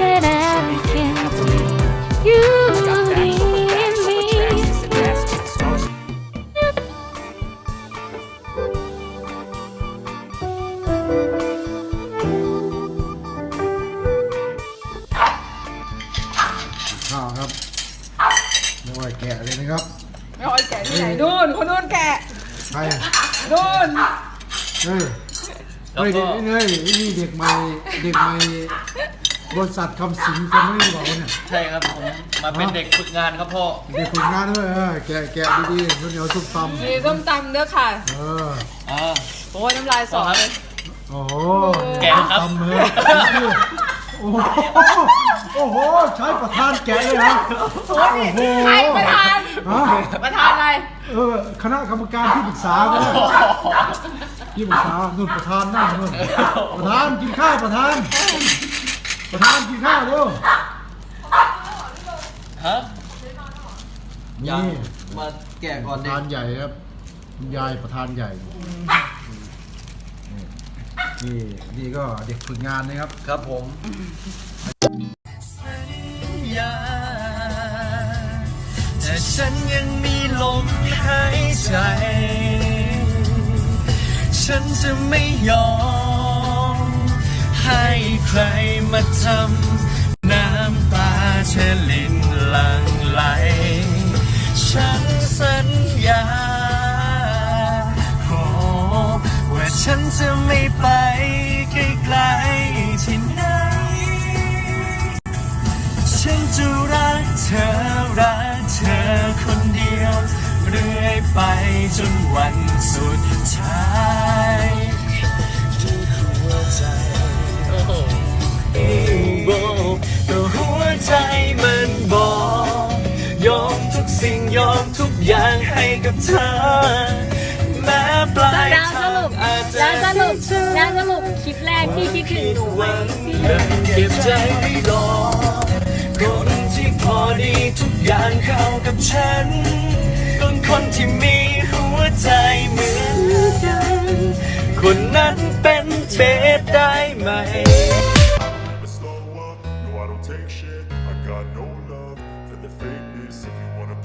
that I can't see you in me. Được rồi, các bạn Rồi, kẹo lên đây các bạn ไม่เอาไอ้แกะที่ไหนนู่นคนนู่นแกะ Đây, นู่น đây Đây, đây, đây, đây, đây, đây, đây, đây, đây, đây, บริษัทคำสิงจะไม่ได้บอกว่าเนี่ยใช่ครับผมมาเป็นเด็กฝึกงานครับพ่อเด็กฝึกงานด้วยเออแกะแกะดีๆข้าวเหนียวซุปตำมีส้มตำเด้อค่ะ เอออ่าโอ้ยน้ำลายสอครับเลย โอ้โหแกะครับ ตำเลยโอ้โหโอ้โหใช้ประธานแกะเลยนะโอ้โหใครประธานฮะประธานอะไรเออคณะกรรมการที่ปรึกษาก็ได้ที่ปรึกษานู่นประธานนั่นนู่นประธานกินข้าวประธาน ประธานกินข้าวเร็วฮะยังนี่มาแกะก่ปอนระเด็ธากนใหญ่ครับคุณยายประธานใหญ่นี่นี่ก็เด็กฝึกงานนะครับ ครับผมยาแต่ฉันยังมีลมหายใจ ฉันจะไม่ยอม ใครมาทำน้ำตาเชลินหลังไหล ฉันสัญญาโอ้ว่าฉันจะไม่ไปไกลๆที่ไหน ฉันจะรักเธอรักเธอคนเดียว เรื่อยไปจนวันสุดท้าย ทุกสิ่งยอมทุกอย่างให้กับเธอ แม้ปลายแล้วสทารุงปอาจจะแล้วสรุปแล้วสรุปคลิปแรกที่คิดถึงหนูไหมพี่เดินเก็บใจไว้รอคนที่พอดีทุกอย่างเข้ากับฉันคนคนที่มีหัวใจเหมือนกัน คนนั้นเป็นเบสได้ไหม never slow up, no I don't take shit I got no love for the fakeness If